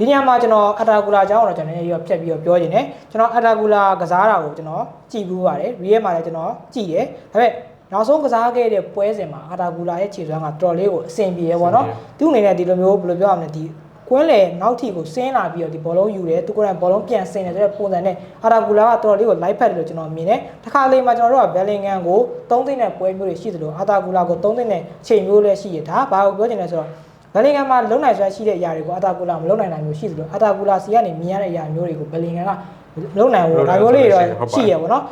ဒီနေရာမှာကျွန်တော်အတာဂူလာအကြောင်းကိုတော့ကျွန်တော်လည်းရောဖြတ်ပြီးတော့ပြောခြင်းတယ်ကျွန်တော်အတာဂူလာကစားတာကိုကျွန်တော်ကြည့်ဘူးပါတယ်ရီးရဲမှာလည်းကျွန်တော်ကြည့်တယ်ဒါပေမဲ့နောက်ဆုံးကစားခဲ့တဲ့ပွဲစဉ်မှာအတာဂူလာရဲ့ခြေစွမ်းကတော်တော်လေးကိုအဆင်ပြေရပေါ့နော်သူ့အနေနဲ့ဒီလိုမျိုးဘယ်လိုပြောရမလဲဒီကွင်းလေနောက်ထီကိုဆင်းလာပြီးတော့ဒီဘောလုံးယူတယ်သူကိုယ်တိုင်ဘောလုံးပြန်ဆင်းတယ်ဆိုတဲ့ပုံစံနဲ့အာတာဂူလာကတော်တော်လေးကို live ဖက်တယ်လို့ကျွန်တော်မြင်တယ်တစ်ခါလေမှာကျွန်တော်တို့ကဘယ်လင်ဂန်ကို3သိန်းနဲ့ပွဲမျိုးတွေရှိသလိုအာတာဂူလာကို3သိန်းနဲ့ချိန်မျိုးလည်းရှိရဒါဘာကိုပြောချင်လဲဆိုတော့ ဘယ်လင်ဂန်မှာလုံနိုင်စွမ်းရှိတဲ့အရာတွေကိုအာတာဂူလာမလုံနိုင်နိုင်မျိုးရှိသလိုအာတာဂူလာစီကနေမြင်ရတဲ့အရာမျိုးတွေကိုဘယ်လင်ဂန်ကလုံနိုင်ဘူးဒါမျိုးလေးတွေတော့ရှိရပါတော့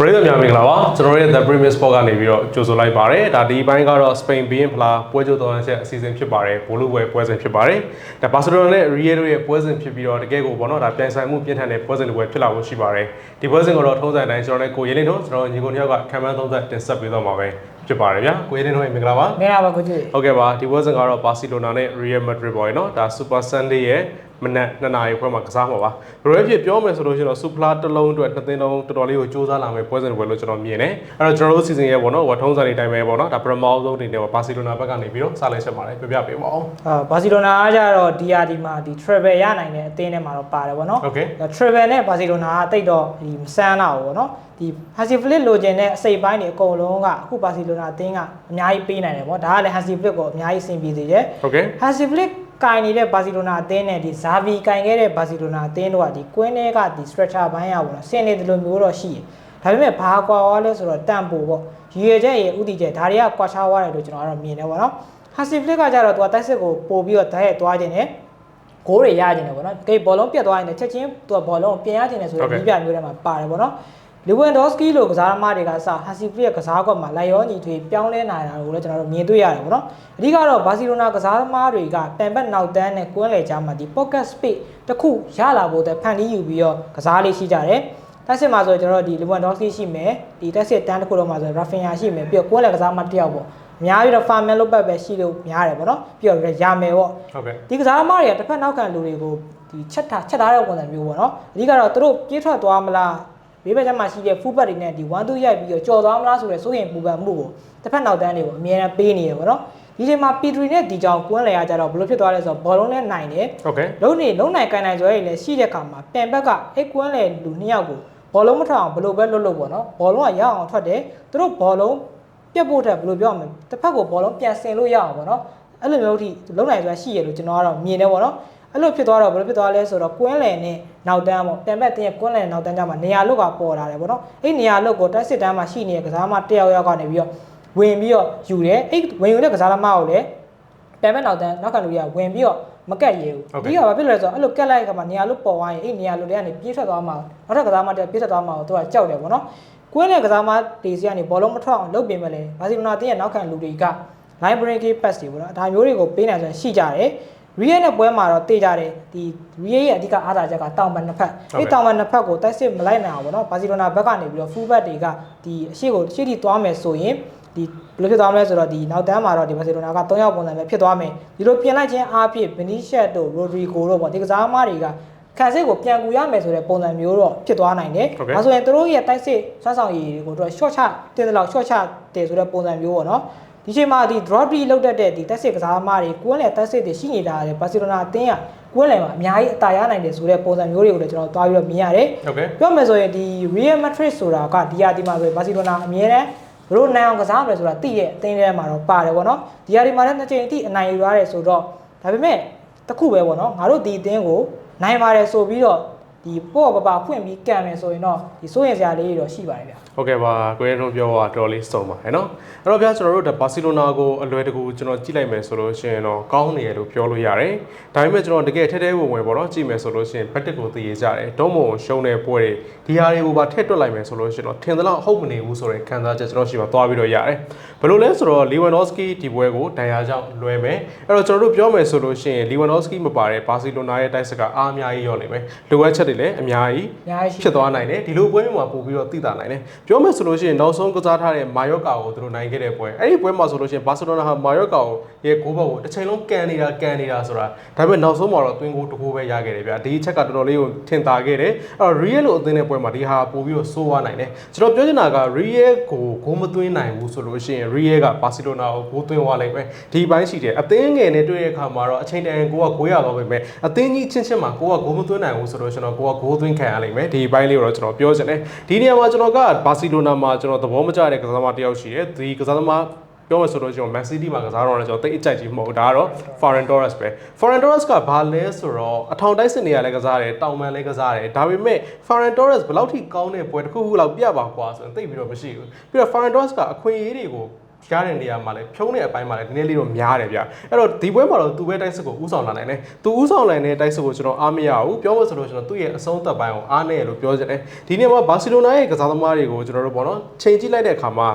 ပရိသတ်များမင်္ဂလာပါကျွန်တော်တို့ရဲ့ The Premier Sport ကနေပြီးတော့ကြိုဆိုလိုက်ပါရစေဒါဒီဘိုင်းကတော့ Spain ဘီရင်ဖလားပွဲကြိုတော်ဆက်အစီအစဉ်ဖြစ်ပါတယ်ဘိုးလူပွဲပွဲစဉ်ဖြစ်ပါတယ်ဒါ Barcelona နဲ့ Real တို့ရဲ့ပွဲစဉ်ဖြစ်ပြီးတော့တကယ်ကိုပေါ့နော်ဒါပြိုင်ဆိုင်မှုပြင်းထန်တဲ့ပွဲစဉ်တွေပွဲဖြစ်လာဖို့ရှိပါတယ်ဒီပွဲစဉ်ကတော့ထုံးစံတိုင်းကျွန်တော်နဲ့ကိုရဲလင်းတို့ကျွန်တော်ညီကိုတယောက်ကခံမှန်းသုံးသက်တင်ဆက်ပေးတော့မှာပဲဖြစ်ပါတယ်ဗျာကိုရဲလင်းတို့ရဲ့မင်္ဂလာပါမင်္ဂလာပါကိုကြီးဟုတ်ကဲ့ပါဒီပွဲစဉ်ကတော့ဘာစီလိုနာနဲ့ Real Madrid ပေါ့နော်ဒါ Super Sunday ရဲ့ မနက်2နာရီခွဲမှာကစားမှာပါဘယ်လိုဖြစ်ပြောမယ်ဆိုလို့ရှိရင်တော့ Supla တစ်လုံးအတွက်နှစ်သင်းလုံးတော်တော်လေးကိုစူးစမ်းလာမယ်ပွဲစဉ်ပွဲလို့ကျွန်တော်မြင်တယ်အဲ့တော့ကျွန်တော်တို့ season ရဲ့ပေါ့နော်ဟိုထုံးစံတွေတိုင်းပဲပေါ့နော်ဒါပရမောဆုံးအနေနဲ့ဘာစီလိုနာဘက်ကနေပြီးတော့စားလိုက်ချက်ပါတယ်ပြပြပေးပါအောင်အာဘာစီလိုနာကကြတော့ဒီယာဒီမှာဒီ travel ရနိုင်တဲ့အသင်းထဲမှာတော့ပါတယ်ပေါ့နော် travel နဲ့ဘာစီလိုနာကတိတ်တော့ဒီမဆန်းလာဘူးပေါ့နော်ဒီ Hansi Flick လိုချင်တဲ့အစိပ်ပိုင်းတွေအကုန်လုံးကအခုဘာစီလိုနာအသင်းကအများကြီးပေးနိုင်တယ်ပေါ့ဒါကလည်း Hansi Flick ကိုအများကြီးအဆင်ပြေစေတယ် Hansi Flick ကင်နေတဲ့ဘာစီလိုနာအသင်းနဲ့ဒီဇာဗီကင်ခဲ့တဲ့ဘာစီလိုနာအသင်းတို့ကဒီကွင်းထဲကဒီ structure ဘိုင်းရပေါ့နော်ဆင်နေတယ်လို့မျိုးတော့ရှိတယ်ဒါပေမဲ့ဘာကွာသွားလဲဆိုတော့တန်ပိုပေါ့ရည်ရွယ်ချက်ရဲ့ဥတီချက်ဒါတွေကကွာခြားသွားတယ်လို့ကျွန်တော်ကတော့မြင်တယ်ပေါ့နော် Hansi Flick ကကြတော့သူကတိုက်စစ်ကိုပို့ပြီးတော့ဓာတ်ရိုက်သွားခြင်းနဲ့ဂိုးတွေရခြင်းတယ်ပေါ့နော်ကိဘောလုံးပြတ်သွားရင်လည်းချက်ချင်းသူကဘောလုံးကိုပြင်ရခြင်းတယ်ဆိုတော့ဒီပြမျိုးတွေမှာပါတယ်ပေါ့နော် လီဝန်ဒေါစကီလိုကစားသမားတွေကစဟာစီပရီရဲ့ကစားကွက်မှာလိုက်ရောညီထွေပြောင်းလဲနိုင်တာကိုလည်းကျွန်တော်တို့မြင်တွေ့ရတယ်ပေါ့နော်အဓိကတော့ဘာစီလိုနာကစားသမားတွေကတန်ဘက်နောက်တန်းနဲ့ကွင်းလေကြားမှာဒီ pocket space တစ်ခုရလာဖို့အတွက်ဖန်တီးယူပြီးတော့ကစားလေးရှိကြတယ်တက်စစ်မှာဆိုကျွန်တော်ဒီလီဝန်ဒေါစကီရှိမယ်ဒီတက်စစ်တန်းတစ်ခုတော့မှာဆိုရာဖင်ယာရှိမယ်ပြီးတော့ကွင်းလေကစားမတစ်ယောက်ပေါ့အများကြီးတော့ farmer လုပ်ပတ်ပဲရှိလို့များတယ်ပေါ့နော်ပြီးတော့ရမယ်ပေါ့ဟုတ်ကဲ့ဒီကစားသမားတွေကတစ်ဖက်နောက်ခံလူတွေကိုဒီချက်ထားချက်ထားတဲ့ပုံစံမျိုးပေါ့နော်အဓိကတော့သူတို့ပြေးထွက်သွားမလား ဘေးဘက်ခြမ်းမှာရှိတဲ့ full back တွေနဲ့ဒီ1 2ရိုက်ပြီးတော့ကြော်သွားမလားဆိုတဲ့စိုးရိမ်ပူပန်မှုကိုတစ်ဖက်နောက်တန်းတွေကိုအမြဲတမ်းပေးနေရပါတော့ဒီချိန်မှာပီထရီနဲ့ဒီကြောင်ကွန်းလေရကြတော့ဘလို့ဖြစ်သွားလဲဆိုတော့ဘောလုံးနဲ့နိုင်တယ်ဟုတ်ကဲ့လုံးနေလုံးနိုင်ကန်နိုင်ဆိုရင်လည်းရှိတဲ့ခါမှာပြန်ဘက်ကအဲ့ကွန်းလေလူနှစ်ယောက်ကိုဘောလုံးမထောက်အောင်ဘလို့ပဲလွတ်လို့ပေါ့နော်ဘောလုံးကရအောင်ထွက်တယ်သူတို့ဘောလုံးပြတ်ဖို့ထက်ဘလို့ပြောရမလဲတစ်ဖက်ကိုဘောလုံးပြန်ဆင်လို့ရအောင်ပေါ့နော်အဲ့လိုမျိုးအထိလုံးနိုင်ဆိုတာရှိရလို့ကျွန်တော်ကတော့မြင်တယ်ပေါ့နော် အဲ့လိုဖြစ်သွားတော့ဘယ်လိုဖြစ်သွားလဲဆိုတော့ကွင်းလယ်နဲ့နောက်တန်းပေါ့ပြန်ဘက်တင်းရဲ့ကွင်းလယ်နောက်တန်းကြမှာနေရာလုတ်ကပေါ်လာတယ်ပေါ့နော်အဲ့နေရာလုတ်ကိုတက်စစ်တန်းမှာရှိနေတဲ့ကစားသမားတယောက်ယောက်ကနေပြီးတော့ဝင်ပြီးတော့ယူတယ်အဲ့ဝင်ယူတဲ့ကစားသမားကိုလည်းပြန်မဲ့နောက်တန်းနောက်ကလူတွေကဝင်ပြီးတော့မကက်ရဲဘူး Okay. ဒီကဘာဖြစ်လဲဆိုတော့အဲ့လိုကက်လိုက်ခါမှာနေရာလို့ပေါ်သွားရင်အဲ့နေရာလို့တွေကနေပြေးထွက်သွားမှာနောက်ထပ်ကစားမတက်ပြေးထွက်သွားမှာကိုသူကကြောက်တယ်ဗောနော်ကွင်းတဲ့ကစားမတေစီကနေဘောလုံးမထွက်အောင်လုပ်ပြင်မဲ့လေဘာစီလိုနာတင်းရဲ့နောက်ခံလူတွေက line breaking pass တွေဗောနော်ဒါမျိုးတွေကိုပေးနိုင်ဆိုရင်ရှိကြတယ် ရီးရဲ့နဲ့ပွဲမှာတော့တေးကြတယ်ဒီရီးရဲ့အဓိကအားသာချက်ကတောင်ပန်နှစ်ဖက် Okay. အဲ့တောင်ပန်နှစ်ဖက်ကိုတိုက်စစ်မလိုက်နိုင်အောင်ဗောနော်ဘာစီလိုနာဘက်ကနေပြီးတော့ full back တွေကဒီအရှိကိုရှေ့ထိသွားမယ်ဆိုရင်ဒီဘယ်လိုဖြစ်သွားမလဲဆိုတော့ဒီနောက်တန်းမှာတော့ဒီဘာစီလိုနာက3ယောက်ပုံစံပဲဖြစ်သွားမယ်ဒီလိုပြင်လိုက်ခြင်းအားဖြင့်ဘနီရှက်တို့ရိုဒရီဂိုတို့ပေါ့ဒီကစားသမားတွေကခံစစ်ကိုပြန်ကူရမယ်ဆိုတဲ့ပုံစံမျိုးတော့ဖြစ်သွားနိုင်တယ် Okay. ဒါဆိုရင်တို့ရဲ့တိုက်စစ်ဆွမ်းဆောင်ရည်တွေကိုတို့ short ချတင်တယ်လို့ short ချတယ်ဆိုတဲ့ပုံစံမျိုးပေါ့နော် ဒီချိန်မှာဒီ drop deep လောက်တတ်တဲ့ဒီတက်စစ်ကစားသမားတွေကွင်းလယ်တက်စစ်တွေရှိနေတာလေဘာစီလိုနာအသင်းကကွင်းလယ်မှာအများကြီးအသာရနိုင်တယ်ဆိုတဲ့ပုံစံမျိုးတွေကိုလည်းကျွန်တော်တွားပြီးတော့မြင်ရတယ်ပြောမယ်ဆိုရင်ဒီ Real Madrid ဆိုတာကဒီရာဒီမှာပဲဘာစီလိုနာအမြဲတမ်းဘလို့နိုင်အောင်ကစားမယ်ဆိုတာသိရဲ့အသင်းထဲမှာတော့ပါတယ်ပေါ့နော်ဒီဟာဒီမှာလည်းနှစ်ချိန်အထိအနိုင်ယူရတယ်ဆိုတော့ဒါပေမဲ့တခုပဲပေါ့နော်ငါတို့ဒီအသင်းကိုနိုင်ပါတယ်ဆိုပြီးတော့ဒီပေါ့ပပဖွင့်ပြီးကံမယ်ဆိုရင်တော့ဒီစိုးရင်စရာလေးတွေတော့ရှိပါတယ်ဗျာ ဟုတ်ကဲ့ပါကိုရဲနှုံးပြောတာတော်လေးစုံပါဟဲ့နော်အဲ့တော့ဗျာကျွန်တော်တို့ဘာစီလိုနာကိုအလွယ်တကူကျွန်တော်ကြည့်လိုက်မယ်ဆိုလို့ရှိရင်တော့ကောင်းနေရလို့ပြောလို့ရတယ်ဒါပေမဲ့ကျွန်တော်တကယ်ထဲထဲဝင်ဝင်ပေါ့နော်ကြည့်မယ်ဆိုလို့ရှိရင်ဘက်တစ်ကိုသိရကြတယ်ဒုံးမုံရှုံးတဲ့ပွဲတွေဒီဟာတွေကိုပါထည့်တွက်လိုက်မယ်ဆိုလို့ရှိရင်တော့ထင်သလောက်ဟုတ်မနေဘူးဆိုတဲ့ခံစားချက်ကျွန်တော်ရှိမှသွားပြီးတော့ရတယ်ဘယ်လိုလဲဆိုတော့လီဝန်နော့စကီဒီပွဲကိုဒဏ်ရာကြောင့်လွယ်မယ်အဲ့တော့ကျွန်တော်တို့ပြောမယ်ဆိုလို့ရှိရင်လီဝန်နော့စကီမပါတဲ့ဘာစီလိုနာရဲ့တိုက်စကအားအများကြီးရောနေမယ်လိုအပ်ချက်တွေလည်းအများကြီးဖြစ်သွားနိုင်တယ်ဒီလိုပွဲမျိုးမှာပို့ပြီးတော့သိတာနိုင်တယ်ပြောမယ်ဆိုလို့ရှိရင်နောက်ဆုံးကစားထားတဲ့မာယော့ကာကိုသူတို့နိုင်ခဲ့တဲ့ပွဲအဲ့ဒီပွဲမှာဆိုလို့ရှိရင်ဘာစီလိုနာဟာမာယော့ကာကိုရဲ့ဂိုးဘောက်ကိုတစ်ချိန်လုံးကန်နေတာကန်နေတာဆိုတာဒါပေမဲ့နောက်ဆုံးမှာတော့တွင်းဂိုးတစ်ကိုးပဲရခဲ့တယ်ဗျာဒီအချက်ကတော်တော်လေးကိုထင်သာခဲ့တယ်အဲ့တော့ Real လို့အသင်းတဲ့ပွဲမှာဒီဟာပို့ပြီးတော့ဆိုးသွားနိုင်တယ်ကျွန်တော်ပြောချင်တာက Real ကိုဂိုးမသွင်းနိုင်ဘူးဆိုလို့ရှိရင် Real ကဘာစီလိုနာကိုဂိုးသွင်းသွားလိုက်ပဲဒီဘိုင်းရှိတယ်အသင်းငယ်နဲ့တွေ့တဲ့အခါမှာတော့အချိန်တန်ကိုကဂိုးရသွားပေမဲ့အသင်းကြီးချင်းချင်းမှာကိုကဂိုးမသွင်းနိုင်ဘူးဆိုလို့ကျွန်တော်ကိုကဂိုးသွင်းခံရလိမ့်မယ်ဒီဘိုင်းလေးကိုတော့ကျွန်တော်ပြောချင်တယ်ဒီနေရာမှာကျွန်တော်ကဘာစီလိုနာမှာကျွန်တော်သဘောမကျတဲ့ကစားသမားတစ်ယောက်ရှိတယ်ဒီကစားသမားပြောမယ်ဆိုတော့ကျွန်တော် Man City မှာကစားတော့လည်းကျွန်တော်တိတ်အကြိုက်ကြီးမဟုတ်ဘူးဒါကတော့ Ferran Torres ပဲ Ferran Torres ကဘာလဲဆိုတော့အထောင်တိုက်စစ်နေရလဲကစားတယ်တောင်ပန်လဲကစားတယ်ဒါပေမဲ့ Ferran Torres ဘယ်လောက်ထိကောင်းတဲ့ပွဲတစ်ခုခုလောက်ပြပါကွာဆိုရင်တိတ်ပြီးတော့မရှိဘူးပြီးတော့ Ferran Torres ကအခွင့်အရေးတွေကို ရတဲ့နေရာမှာလည်းဖြုံးတဲ့အပိုင်းမှာလည်းနည်းနည်းလေးတော့များတယ်ဗျအဲ့တော့ဒီပွဲမှာတော့သူပဲတိုက်စစ်ကိုဥဆောင်လာနိုင်တယ်သူဥဆောင်နိုင်တဲ့တိုက်စစ်ကိုကျွန်တော်အားမရဘူးပြောလို့ဆိုလို့ကျွန်တော်သူ့ရဲ့အဆုံးသက်ပိုင်းကိုအားနေရလို့ပြောချင်တယ်ဒီနေ့မှာဘာစီလိုနာရဲ့ကစားသမားတွေကိုကျွန်တော်တို့ပေါ့နော်ချိန်ကြည့်လိုက်တဲ့အခါမှာ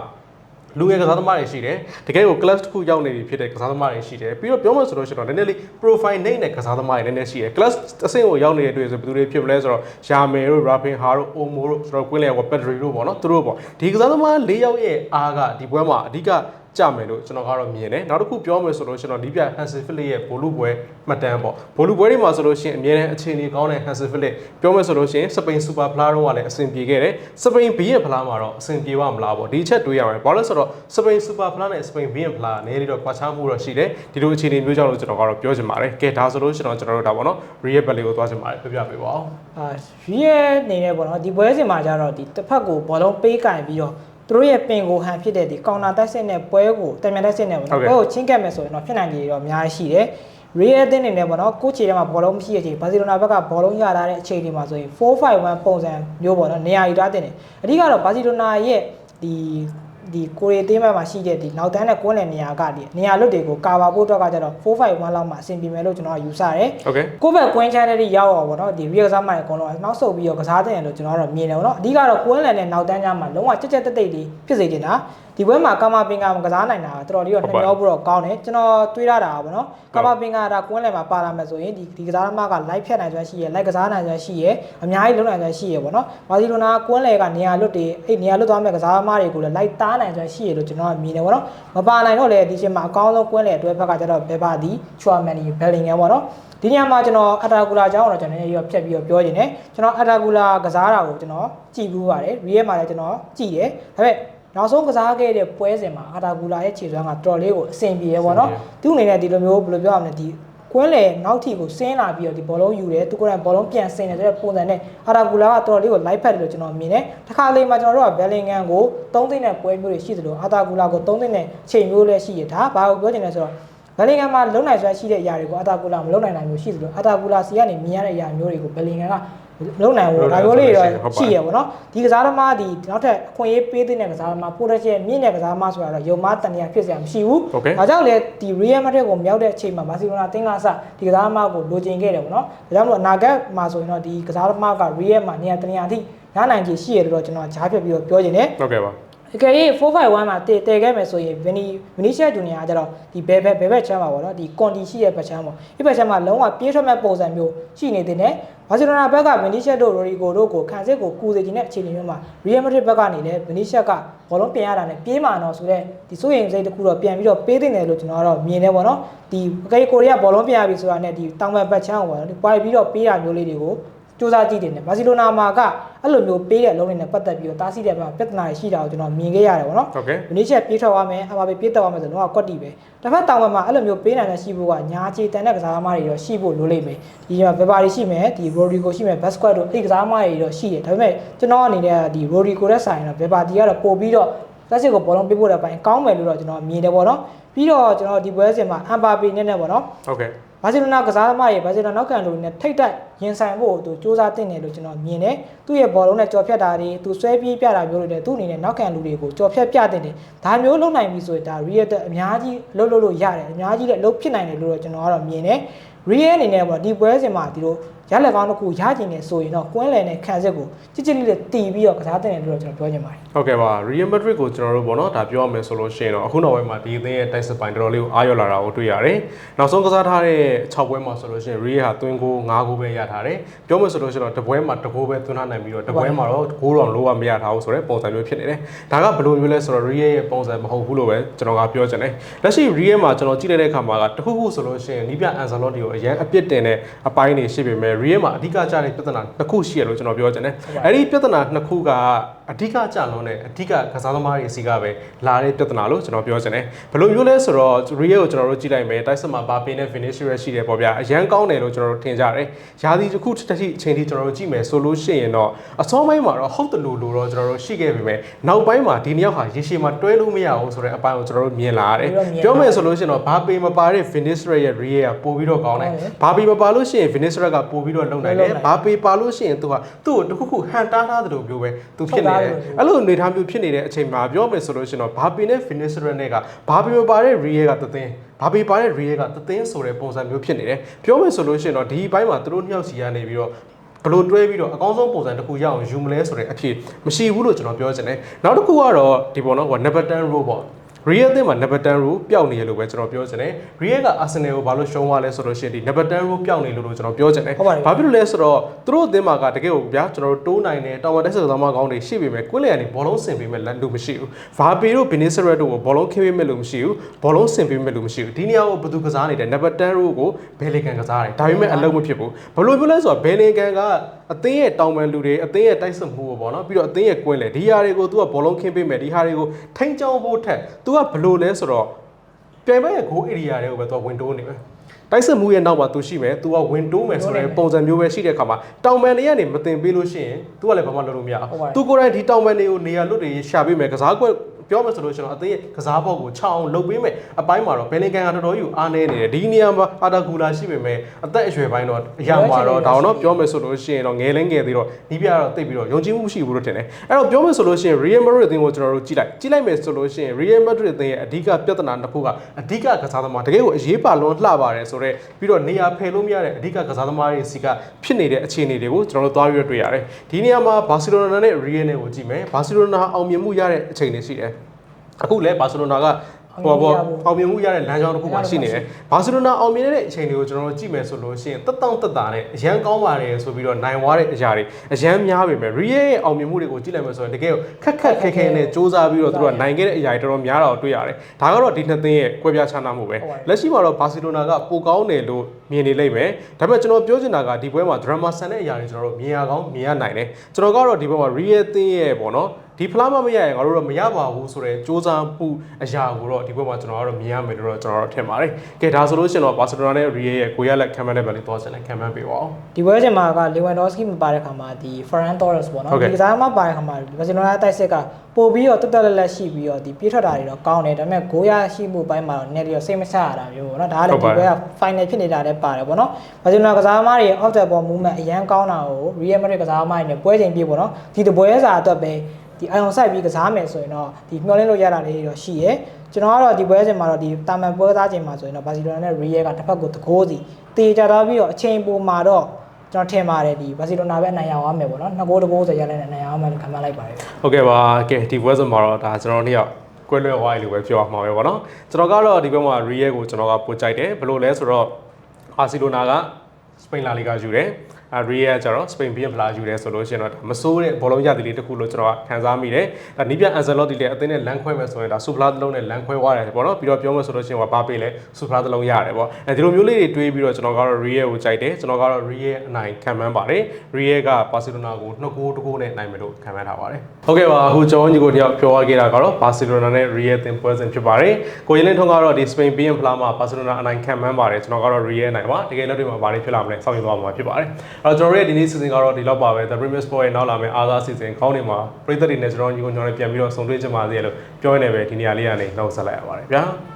လူငယ်ကစားသမားတွေရှိတယ်တကယ်ကို class တစ်ခုရောက်နေပြီဖြစ်တဲ့ကစားသမားတွေရှိတယ်ပြီးတော့ပြောမှဆိုလို့ရှိရင်တော့နည်းနည်းလေး profile နိုင်တဲ့ကစားသမားတွေနည်းနည်းရှိတယ် class အဆင့်ကိုရောက်နေတဲ့တွေ့ဆိုဘယ်သူတွေဖြစ်မလဲဆိုတော့ Yamel တို့ Rafinha တို့ Omo တို့ဆိုတော့ Quinlan က Pedri တို့ပေါ့နော်သူတို့ပေါ့ဒီကစားသမား၄ယောက်ရဲ့အားကဒီပွဲမှာအဓိက ကြမယ်လို့ကျွန်တော်ကတော့မြင်တယ်နောက်တစ်ခုပြောမယ်ဆိုလို့ကျွန်တော်ဒီပြ Hansi Flick ရဲ့ဘောလုံးပွဲမှတ်တမ်းပေါ့ဘောလုံးပွဲတွေမှာဆိုလို့ရှိရင်အများနဲ့အခြေအနေကောင်းတဲ့ Hansi Flick ပြောမယ်ဆိုလို့ရှိရင်စပိန်စူပါဖလားတော့ကလည်းအဆင်ပြေခဲ့တယ်စပိန်ဘီရဲ့ဖလားမှာတော့အဆင်ပြေပါမလားပေါ့ဒီချက်တွေးရမယ်ဘာလို့လဲဆိုတော့စပိန်စူပါဖလားနဲ့စပိန်ဘီရဲ့ဖလားနည်းနည်းတော့ကွာခြားမှုတော့ရှိတယ်ဒီလိုအခြေအနေမျိုးကြောင့်လို့ကျွန်တော်ကတော့ပြောချင်ပါတယ်ကဲဒါဆိုလို့ကျွန်တော်ကျွန်တော်တို့ဒါပေါ့နော် Real Ballet ကိုသွားချင်ပါတယ်ပြပြပေးပါအောင်အာရီးရဲ့နေနဲ့ပေါ့နော်ဒီပွဲစဉ်မှာကျတော့ဒီတစ်ဖက်ကိုဘောလုံးပေးကင်ပြီးတော့သူ တို့ရဲ့ပင်ကိုဟန်ဖြစ်တဲ့ဒီကောင်နာတိုက်စစ်နဲ့ပွဲကိုတံမြန်တိုက်စစ်နဲ့ပေါ့နော်ပွဲကိုချင်းကပ်မယ်ဆိုရင်တော့ဖြစ်နိုင်ခြေတော့အများကြီးရှိတယ်ရီးရဲ့အသင်းနေနဲ့ပေါ့နော်ကိုချီထဲမှာဘောလုံးမရှိတဲ့အချိန်ဘာစီလိုနာဘက်ကဘောလုံးရလာတဲ့အချိန်ဒီမှာဆိုရင်4-5-1ပုံစံမျိုးပေါ့နော်နေရာယူထားတဲ့နေအဓိကတော့ဘာစီလိုနာရဲ့ဒီ ဒီကိုရီအသင်းဘက်မှာရှိတဲ့ဒီနောက်တန်းနဲ့ကွန်းလယ်နေရာကဒီနေရာလွတ်တွေကိုကာဗာဖို့အတွက်ကကျတော့4-5-1လောက်မှအဆင်ပြေမယ်လို့ကျွန်တော်ကယူဆတယ် Okay ကိုယ့်ဘက်ကွင်းချမ်းတဲ့ရောက်အောင်ပေါ့နော်ဒီ real ကစားမှလည်းအကုန်လုံးနောက်ဆုတ်ပြီးတော့ကစားတဲ့ရလို့ကျွန်တော်ကတော့မြင်တယ်ပေါ့နော်အဓိကတော့ကွင်းလန်နဲ့နောက်တန်းကြားမှာလုံးဝကြက်ကြက်တက်တက်လေးဖြစ်စေချင်တာဒီဘက်မှာကာမပင်ကမကစားနိုင်တာတော်တော်လေးတော့နှမျောဖို့တော့ကောင်းတယ်ကျွန်တော်တွေးရတာပါပေါ့နော်ကာမပင်ကဒါကွင်းလန်မှာပါလာမယ်ဆိုရင်ဒီဒီကစားသမားက live ဖြတ်နိုင်စွမ်းရှိရ live ကစားနိုင်စွမ်းရှိရအများကြီးလုံးနိုင်စွမ်းရှိရပေါ့နော်ဘာစီလိုနာကွင်းလန်ကနေရာလွတ်တွေအဲ့နေရာလွတ်သွားမဲ့ကစားသမားတွေကိုလည်း live တားနိုင်စွမ်းရှိရလို့ကျွန်တော်ကမြင်တယ်ပေါ့နော်မပါနိုင်တော့လေဒီချိန်မှာအကောင်းဆုံးကွင်းလန်အတွဲဘက်ကကျတော့ဘယ်ပါဒီချွာမန်နီဘယ်လင်ဂမ်ပေါ့နော်ဒီညမှာကျွန်တော်အတာဂူလာအကြောင်းတော့ကျွန်တော်လည်းရောဖြတ်ပြီးတော့ပြောခြင်းတယ်ကျွန်တော်အတာဂူလာကစားတာကိုကျွန်တော်ကြည့်ဘူးပါတယ်ရီးရဲမှာလည်းကျွန်တော်ကြည့်တယ်ဒါပေမဲ့ နောက်ဆုံးကစားခဲ့တဲ့ပွဲစဉ်မှာအတာဂူလာရဲ့ခြေစွမ်းကတော်တော်လေးကိုအဆင်ပြေရပေါ့နော်သူ့အနေနဲ့ဒီလိုမျိုးဘယ်လိုပြောရမလဲဒီကွင်းလေနောက်ထီကိုဆင်းလာပြီးတော့ဒီဘောလုံးယူတယ်သူကိုယ်တိုင်ဘောလုံးပြန်ဆင်းတယ်ဆိုတဲ့ပုံစံနဲ့အာတာဂူလာကတော်တော်လေးကို live ဖက်တယ်လို့ကျွန်တော်မြင်တယ်တစ်ခါလေမှာကျွန်တော်တို့ကဘယ်လင်ဂန်ကို3သိန်းနဲ့ပွဲမျိုးတွေရှိသလိုအာတာဂူလာကို3သိန်းနဲ့ချိန်မျိုးလည်းရှိရဒါဘာကိုပြောချင်လဲဆိုတော့ဘယ်လင်ဂန်မှာလုံနိုင်စွမ်းရှိတဲ့အရာတွေကိုအတာကူလာမလုံနိုင်နိုင်မျိုးရှိသလိုအတာကူလာစီကနေမြင်ရတဲ့အရာမျိုးတွေကိုဘယ်လင်ဂန်က လုံနိုင်ဘူးဒါမျိုးလေးတွေတော့ရှိရပါတော့ဒီကစားသမားဒီနောက်ထပ်အခွင့်အရေးပေးတဲ့ကစားသမားပိုတက်ချက်မြင့်တဲ့ကစားသမားဆိုတာတော့ယုံမတန်ရာဖြစ်စရာမရှိဘူးဒါကြောင့်လေဒီ Real Madrid ကိုမြောက်တဲ့အချိန်မှာဘာစီလိုနာတင်းလာစဒီကစားသမားကိုလိုချင်ခဲ့တယ်ပေါ့နော်ဒါကြောင့်မလို့အနာဂတ်မှာဆိုရင်တော့ဒီကစားသမားက Real မှာနေရာတနေရာအထိရနိုင်ခြေရှိရလို့တော့ကျွန်တော်ဂျားပြပြီးတော့ပြောချင်တယ်ဟုတ်ကဲ့ပါ အကယ်၍451မှာတည်တည်ခဲ့မယ်ဆိုရင်ဗနီဗနီရှက်ဂျူနီယာကကျတော့ဒီဘဲဘဲဘဲဘက်ချမ်းပါပေါ့နော်ဒီကွန်တီရှိတဲ့ဘက်ချမ်းပေါ့ဒီဘက်ချမ်းမှာလုံးဝပြေးထွက်မဲ့ပုံစံမျိုးရှိနေတဲ့နဲ့ဘာစီလိုနာဘက်ကဗနီရှက်တို့ရိုရီကိုတို့ကိုခံစစ်ကိုကူစေခြင်းတဲ့အခြေအနေမျိုးမှာရီယယ်မက်ဒရစ်ဘက်ကနေလည်းဗနီရှက်ကဘောလုံးပြန်ရတာနဲ့ပြေးမာတော့ဆိုတော့ဒီစိုးရင်စိတ်တစ်ခုတော့ပြန်ပြီးတော့ပေးတင်တယ်လို့ကျွန်တော်ကတော့မြင်နေပေါ့နော်ဒီအကယ်ကိုရီးယားဘောလုံးပြန်ရပြီဆိုတာနဲ့ဒီတောင်ဘက်ဘက်ချမ်းကိုပေါ့နော်ဒီပွိုင်ပြီးတော့ပေးတာမျိုးလေးတွေကို စူးစမ်းကြည့်တယ်နဲ့ဘာစီလိုနာမှာကအဲ့လိုမျိုးပေးတဲ့အလုံးတွေနဲ့ပတ်သက်ပြီးတော့တားဆီးတဲ့ဘက်ပြဿနာတွေရှိတာကိုကျွန်တော်မြင်ခဲ့ရတယ်ပေါ့နော်ဟုတ်ကဲ့။ဒီနေ့ချက်ပြေးထွက်သွားမယ်အမဘေးပြေးတက်သွားမယ်ဆိုတော့ကွက်တီပဲ။တစ်ဖက်တောင်ဘက်မှာအဲ့လိုမျိုးပေးနိုင်တဲ့ရှိဖို့ကညာချေတန်တဲ့ကစားသမားတွေတော့ရှိဖို့လိုလိမ့်မယ်။ဒီမှာဘယ်ပါတွေရှိမယ်ဒီ Rodrigo ရှိမယ် Basquet တို့အဲ့ကစားသမားတွေတော့ရှိတယ်။ဒါပေမဲ့ကျွန်တော်အနေနဲ့ဒီ Rodrigo နဲ့ဆိုင်တော့ဘယ်ပါတီကတော့ပို့ပြီးတော့လက်စစ်ကိုဘောလုံးပေးဖို့တဲ့ပိုင်းကောင်းမယ်လို့တော့ကျွန်တော်မြင်တယ်ပေါ့နော်။ပြီးတော့ကျွန်တော်ဒီပွဲစဉ်မှာအမ်ပါပေနဲ့နဲ့ပေါ့နော်ဟုတ်ကဲ့ ဘာစီလိုနာကစားသမားတွေဘာစီလိုနာနောက်ကန်လူတွေနဲ့ထိတ်တိုက်ရင်ဆိုင်ဖို့သူစူးစမ်းတင်တယ်လို့ကျွန်တော်မြင်တယ်။သူ့ရဲ့ဘောလုံးနဲ့ကြော်ဖြတ်တာတွေသူဆွဲပြေးပြတာမျိုးတွေနဲ့သူ့အနေနဲ့နောက်ကန်လူတွေကိုကြော်ဖြတ်ပြတင်တယ်။ဒါမျိုးလုပ်နိုင်ပြီဆိုရင်ဒါ real အများကြီးလှုပ်လှုပ်လို့ရတယ်။အများကြီးလည်းလှုပ်ဖြစ်နိုင်တယ်လို့တော့ကျွန်တော်ကတော့မြင်တယ်။ Real အနေနဲ့ပေါ့ဒီပွဲစဉ်မှာဒီလိုရလက်ကောင်းတစ်ခုရကျင်နေဆိုရင်တော့ကွင်းလယ်နဲ့ခံစစ်ကိုကြစ်ကြစ်လေးလေးတီးပြီးတော့ကစားတင်တယ်လို့တော့ကျွန်တော်ပြောချင်ပါတယ်ဟုတ်ကဲ့ပါ Real Madrid ကိုကျွန်တော်တို့ပေါ့နော်ဒါပြောရမယ်ဆိုလို့ရှိရင်တော့အခုနောက်ပိုင်းမှာဒီအသင်းရဲ့တိုက်စစ်ပိုင်းတော်တော်လေးကိုအားရလာတာကိုတွေ့ရတယ်။နောက်ဆုံးကစားထားတဲ့6ပွဲမှာဆိုလို့ရှိရင် Real ဟာသွင်းကို9ဂိုးပဲရထားတယ်။ပြောမယ်ဆိုလို့ရှိရင်တော့တစ်ပွဲမှာတစ်ဂိုးပဲသွင်းထားနိုင်ပြီးတော့တစ်ပွဲမှာတော့ဂိုးတော့လုံးဝမရထားဘူးဆိုတဲ့ပုံစံမျိုးဖြစ်နေတယ်။ဒါကဘယ်လိုမျိုးလဲဆိုတော့ Real ရဲ့ပုံစံမဟုတ်ဘူးလို့ပဲကျွန်တော်ကပြောချင်တယ်။လက်ရှိ Real မှာကျွန်တော်ကြည့်လိုက်တဲ့အခါမှာကတခုခုဆိုလို့ရှိရင်နီးပြ Ancelotti ကိုအရင်အပြစ်တင်တဲ့အပိုင်းတွေရှိပေမဲ့ Real မှာအဓိကကျတဲ့ပြဿနာတစ်ခုရှိရလို့ကျွန်တော်ပြောချင်တယ်။အဲ့ဒီပြဿနာနှစ်ခုကအဓိကကျလုံးတဲ့အဓိကကစားသမားတွေစီကပဲလာတဲ့ပြဿနာလို့ကျွန်တော်ပြောချင်တယ်ဘယ်လိုမျိုးလဲဆိုတော့ Real ကိုကျွန်တော်တို့ကြည့်လိုက်မယ်တိုက်စစ်မှာဘာပင်နဲ့ Vinicius ရှိတယ်ပေါ့ဗျာအရန်ကောင်းတယ်လို့ကျွန်တော်တို့ထင်ကြတယ်ရာသီတစ်ခုတစ်တိအချိန်ထိကျွန်တော်တို့ကြည့်မယ်ဆိုလို့ရှိရင်တော့အစောပိုင်းမှာတော့ဟုတ်တယ်လို့လို့တော့ကျွန်တော်တို့ရှိခဲ့ပြီမယ်နောက်ပိုင်းမှာဒီနှစ်ယောက်ဟာရေရှည်မှာတွဲလို့မရဘူးဆိုတဲ့အပိုင်းကိုကျွန်တော်တို့မြင်လာရတယ်ပြောမယ်ဆိုလို့ရှိရင်တော့ဘာပင်မပါတဲ့ Vinicius ရဲ့ Real ကပို့ပြီးတော့ကောင်းတယ်ဘာပင်မပါလို့ရှိရင် Vinicius ကပို့ပြီးတော့လုံနိုင်တယ်ဘာပင်ပါလို့ရှိရင်သူကသူ့ကိုတစ်ခုခုဟန်တားထားတယ်လို့ပြောပဲသူဖြစ်နေတယ်အဲ့လိုအနေထားမျိုးဖြစ်နေတဲ့အချိန်မှာပြောမယ်ဆိုလို့ရှိရင်တော့ဘာပင်နဲ့ Vinicius နဲ့ကဘာပင်မပါတဲ့ Real ကတသိန်းဘာပင်ပါတဲ့ Real ကတသိန်းဆိုတဲ့ပုံစံမျိုးဖြစ်နေတယ်ပြောမယ်ဆိုလို့ရှိရင်တော့ဒီဘိုင်းမှာသူတို့နှစ်ယောက်စီကနေပြီးတော့ဘလို့တွဲပြီးတော့အကောင်းဆုံးပုံစံတစ်ခုရအောင်ယူမလဲဆိုတဲ့အဖြစ်မရှိဘူးလို့ကျွန်တော်ပြောချင်တယ်နောက်တစ်ခုကတော့ဒီပေါ်တော့ဟို number 10 row ပေါ့ Real အသင်းမှာ number 10 row ပျောက်နေရလို့ပဲကျွန်တော်ပြောချင်တယ် Real က Arsenal ကိုဘာလို့ရှုံးသွားလဲဆိုလို့ရှိရင်ဒီ number 10 row ပျောက်နေလို့လို့ကျွန်တော်ပြောချင်တယ်ဟုတ်ပါတယ်ဘာဖြစ်လို့လဲဆိုတော့သူတို့အသင်းမှာကတကယ်ကိုဗျာကျွန်တော်တို့တိုးနိုင်တယ်တာဝန်တက်ဆက်သမားကောင်းတွေရှိပေမဲ့ကွင်းလေကနေဘောလုံးဆင်ပေးမဲ့လက်လို့မရှိဘူး။ဘာပီတို့ Vinicius တို့ကိုဘောလုံးခင်းပေးမဲ့လို့မရှိဘူး။ဘောလုံးဆင်ပေးမဲ့လို့မရှိဘူး။ဒီနေရာကိုဘယ်သူကစားနေတယ် number 10 row ကိုဘယ်လီကန်ကစားတယ်။ဒါပေမဲ့အလုံးမဖြစ်ဘူး။ဘယ်လိုပြောလဲဆိုတော့ဘယ်လီကန်က အသင်းရဲ့တောင်ပန်လူတွေအသင်းရဲ့တိုက်စစ်မှုပေါ့နော်ပြီးတော့အသင်းရဲ့ကွင်းလေဒီဟာတွေကို तू ကဘောလုံးခင်းပေးမယ်ဒီဟာတွေကိုထိန်းချောင်းဖို့ထက် तू ကဘယ်လိုလဲဆိုတော့ ပြိုင်ပွဲရဲ့ goal area တွေကိုပဲသူက window နေပဲတိုက်စစ်မှုရဲ့နောက်မှာသူရှိမယ်။ तू က window မယ်ဆိုတဲ့ပုံစံမျိုးပဲရှိတဲ့အခါမှာတောင်ပန်တွေကနေမတင်ပေးလို့ရှိရင် तू ကလည်းဘာမှလုပ်လို့မရဘူး။ तू ကိုယ်တိုင်ဒီတောင်ပန်တွေကိုနေရာလွတ်တွေရှာပေးမယ်ကစားကွက် ပြောမယ်ဆိုလို့ရှိရင်တော့အသေးရဲ့ကစားဘောက်ကိုချောင်းလုပ်ပေးမယ်အပိုင်းမှာတော့ဘယ်လင်ကန်ကတော်တော်ကြီးကိုအားနေနေတယ်ဒီနေရာမှာအာတာဂူလာရှိပေမဲ့အသက်အရွယ်ပိုင်းတော့အရာမှာတော့ဒါတော့ပြောမယ်ဆိုလို့ရှိရင်တော့ငယ်လင်းငယ်သေးတော့ဒီပြတော့တိတ်ပြီးတော့ယုံကြည်မှုရှိဘူးလို့ထင်တယ်အဲ့တော့ပြောမယ်ဆိုလို့ရှိရင် Real Madrid အသင်းကိုကျွန်တော်တို့ကြည့်လိုက်ကြည့်လိုက်မယ်ဆိုလို့ရှိရင် Real Madrid အသင်းရဲ့အဓိကပြဿနာတစ်ခုကအဓိကကစားသမားတကယ်ကိုအရေးပါလွန်လှပါတယ်ဆိုတော့ပြီးတော့နေရာဖယ်လို့မရတဲ့အဓိကကစားသမားတွေစီကဖြစ်နေတဲ့အခြေအနေတွေကိုကျွန်တော်တို့သွားပြီးတော့တွေ့ရတယ်ဒီနေရာမှာဘာစီလိုနာနဲ့ Real နဲ့ကိုကြည့်မယ်ဘာစီလိုနာအောင်မြင်မှုရတဲ့အခြေအနေရှိတယ် အခုလည်းဘာစီလိုနာကဟိုပေါ့အောင်မြင်မှုရတဲ့လမ်းကြောင်းတစ်ခုမှရှိနေတယ်ဘာစီလိုနာအောင်မြင်တဲ့အချိန်တွေကိုကျွန်တော်တို့ကြည့်မယ်ဆိုလို့ရှိရင်တက်တောင့်တက်တာနဲ့အရန်ကောင်းပါတယ်ဆိုပြီးတော့နိုင်သွားတဲ့အရာတွေအရန်များပေမဲ့ Real ရဲ့အောင်မြင်မှုတွေကိုကြည့်လိုက်မယ်ဆိုရင်တကယ်ခက်ခက်ခဲခဲနဲ့စူးစမ်းပြီးတော့သူတို့ကနိုင်ခဲ့တဲ့အရာတွေတော်တော်များတာကိုတွေ့ရတယ်ဒါကတော့ဒီနှစ်သင်းရဲ့ကွဲပြားခြားနားမှုပဲလက်ရှိမှာတော့ဘာစီလိုနာကပိုကောင်းတယ်လို့မြင်နေလိမ့်မယ်ဒါပေမဲ့ကျွန်တော်ပြောချင်တာကဒီပွဲမှာ drama ဆန်တဲ့အရာတွေကျွန်တော်တို့မြင်ရကောင်းမြင်ရနိုင်တယ်ကျွန်တော်ကတော့ဒီဘက်မှာ Real သင်းရဲ့ပေါ့နော်ဒီဖလားမမရရင်ငါတို့တော့မရပါဘူးဆိုတော့စူးစမ်းမှုအရာကိုတော့ဒီဘက်မှာကျွန်တော်ကတော့မြင်ရမယ်လို့တော့ကျွန်တော်တို့ထင်ပါတယ်။ကဲဒါဆိုလို့ရှိရင်တော့ဘာစီလိုနာနဲ့ Real ရဲ့ကိုရလက်ခံမှန်းတဲ့ဘက်လေးသွားစင်လိုက်ခံမှန်းပေးပါအောင်ဒီပွဲချိန်မှာကလီဝမ်ဒေါစကီမပါတဲ့ခါမှာဒီ Ferran Torres ပေါ့နော်ဟုတ်ကဲ့ဒီကစားမပါတဲ့ခါမှာဘာစီလိုနာတိုက်စစ်ကပို့ပြီးတော့တက်တက်လက်လက်ရှိပြီးတော့ဒီပြေးထွက်တာတွေတော့ကောင်းတယ်ဒါပေမဲ့ဂိုးရရှိမှုပိုင်းမှာတော့နည်းပြီးတော့စိတ်မချရတာမျိုးပေါ့နော်ဒါကလည်းဒီပွဲက final ဖြစ်နေတာလည်းပါတယ်ပေါ့နော်ဘာစီလိုနာကစားသမားတွေ off the ball movement အရန်ကောင်းတာကို Real Madrid ကစားသမားတွေနဲ့ပွဲချိန်ပြေးပေါ့နော်ဒီတပွဲစာအတွက်ပဲ ဒီအယုံဆိုင်ပြီးကစားမယ်ဆိုရင်တော့ဒီမျောလင်းလို့ရတာလေးတွေတော့ရှိရယ်ကျွန်တော်ကတော့ဒီပွဲချိန်မှာတော့ဒီတာမန်ပွဲသားချိန်မှာဆိုရင်တော့ဘာစီလိုနာနဲ့ Real ကတစ်ဖက်ကိုတကိုးစီတေချသွားပြီးတော့အချိန်ပိုမှာတော့ကျွန်တော်ထင်ပါတယ်ဒီဘာစီလိုနာပဲအနိုင်ရအောင်မယ်ပေါ့နော်နှစ်ဂိုးတစ်ဂိုးဆိုရတဲ့နဲ့အနိုင်ရအောင်မယ်လို့ခံမှန်းလိုက်ပါတယ်။ဟုတ်ကဲ့ပါကဲဒီပွဲစမှာတော့ဒါကျွန်တော်တို့နှစ်ယောက်ကွဲလွဲသွားပြီလို့ပဲပြောရမှာပဲပေါ့နော်။ကျွန်တော်ကတော့ဒီဘက်မှာ Real ကိုကျွန်တော်ကပို့ကြိုက်တယ်ဘယ်လိုလဲဆိုတော့ဘာစီလိုနာကစပိန်လာလီဂါယူတယ်။အာ ရီယာကျတော့စပိန်ဘီယန်ဖလာယူတယ်ဆိုလို့ရှိရင်တော့ဒါမစိုးတဲ့ဘောလုံးရသည်လေးတစ်ခုလို့ကျွန်တော်ကခံစားမိတယ်။ဒါနီးပြအန်ဇယ်လော့တီလည်းအသင်းနဲ့လမ်းခွဲမယ်ဆိုရင်ဒါဆူဖလာတစ်လုံးနဲ့လမ်းခွဲသွားတယ်ပေါ့နော်။ပြီးတော့ပြောမယ်ဆိုလို့ရှိရင်ဘာပေးလဲဆူဖလာတစ်လုံးရတယ်ပေါ့။အဲဒီလိုမျိုးလေးတွေတွေးပြီးတော့ကျွန်တော်ကတော့ရီယာကိုကြိုက်တယ်။ကျွန်တော်ကတော့ရီယာအနိုင်ခံမှန်းပါတယ်။ရီယာကဘာစီလိုနာကိုနှစ်ဂိုးတစ်ဂိုးနဲ့နိုင်မယ်လို့ခံမှန်းထားပါတယ်။ဟုတ်ကဲ့ပါအခုကျွန်တော်ညီကိုတယောက်ပြောရခဲ့တာကတော့ဘာစီလိုနာနဲ့ရီယာတင်ပွဲစဉ်ဖြစ်ပါတယ်။ကိုရင်လင်းထုံးကတော့ဒီစပိန်ဘီယန်ဖလာမှာဘာစီလိုနာအနိုင်ခံမှန်းပါတယ်။ကျွန်တော်ကတော့ရီယာအနိုင်ပါ။တကယ်လို့ဒီမှာဘာတွေဖြစ်လာမလဲစောင့်ကြည့်သွားမှာဖြစ်ပါတယ်။အဲ့တော့ကျွန်တော်ရဲ့ဒီနေ့စီစဉ်ကတော့ဒီလောက်ပါပဲ The Premier Sport ရဲ့နောက်လာမယ့်အားသာစီစဉ်ခေါင်းတွေမှာပြည်သက်တွေနဲ့ကျွန်တော်ညီကိုကျွန်တော်လည်းပြန်ပြီးတော့ဆုံတွေ့ကြပါစေလို့ပြောရနေပဲဒီနေရာလေးကနေနှုတ်ဆက်လိုက်ရပါတယ်ဗျာ။